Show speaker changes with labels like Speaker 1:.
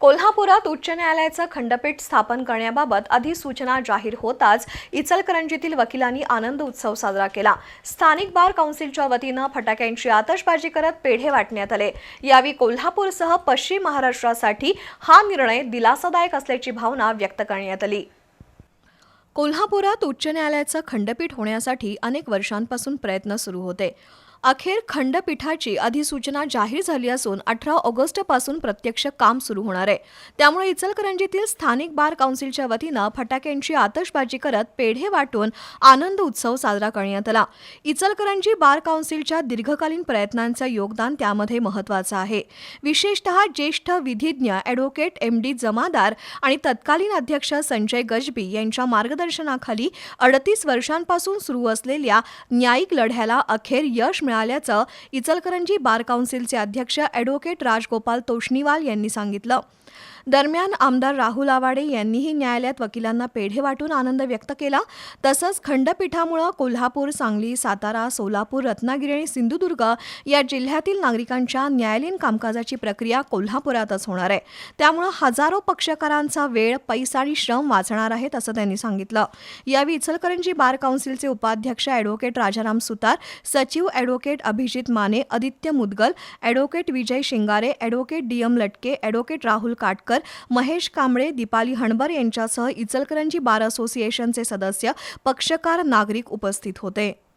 Speaker 1: कोल्हापुरात उच्च न्यायालयाचं खंडपीठ स्थापन करण्याबाबत अधिसूचना जाहीर होताच इचलकरंजीतील वकिलांनी आनंद उत्सव साजरा केला. स्थानिक बार काउन्सिलच्या वतीनं फटाक्यांची आतषबाजी करत पेढे वाटण्यात आले. यावेळी कोल्हापूरसह पश्चिम महाराष्ट्रासाठी हा निर्णय दिलासादायक असल्याची भावना व्यक्त करण्यात आली. कोल्हापुरात उच्च न्यायालयाचं खंडपीठ होण्यासाठी अनेक वर्षांपासून प्रयत्न सुरू होते. अखेर खंडपीठाची अधिसूचना जाहीर झाली असून अठरा ऑगस्टपासून प्रत्यक्ष काम सुरू होणार आहे. त्यामुळे इचलकरंजीतील स्थानिक बार काउन्सिलच्या वतीनं फटाक्यांची आतषबाजी करत पेढे वाटून आनंद उत्सव साजरा करण्यात आला. इचलकरंजी बार काउन्सिलच्या दीर्घकालीन प्रयत्नांचं योगदान त्यामध्ये महत्त्वाचं आहे. विशेषतः ज्येष्ठ विधिज्ञ ॲडव्होकेट एम डी जमादार आणि तत्कालीन अध्यक्ष संजय गजबी यांच्या मार्गदर्शनाखाली अडतीस वर्षांपासून सुरू असलेल्या न्यायिक लढ्याला अखेर यश मिळाल्याचं इचलकरंजी बार काउन्सिलचे अध्यक्ष ॲडव्होकेट राजगोपाल तोष्णीवाल यांनी सांगितलं. दरम्यान आमदार राहुल आवाडे यांनीही न्यायालयात वकिलांना पेढे वाटून आनंद व्यक्त केला. तसंच खंडपीठामुळं कोल्हापूर सांगली सातारा सोलापूर रत्नागिरी आणि सिंधुदुर्ग या जिल्ह्यातील नागरिकांच्या न्यायालयीन कामकाजाची प्रक्रिया कोल्हापुरातच होणार आहे. त्यामुळं हजारो पक्षकारांचा वेळ पैसा आणि श्रम वाचणार आहेत असं त्यांनी सांगितलं. यावेळी इचलकरंजी बार काउन्सिलचे उपाध्यक्ष ॲडव्होकेट राजाराम सुतार सचिव advocate Abhijit Mane Aditya Mudgal advocate Vijay Shingare advocate D M Latke advocate Rahul Katkar Mahesh Kamble Deepali Hanbar यांच्यासह इचलकरंजी बार असोसिएशनचे सदस्य पक्षकार नागरिक उपस्थित होते.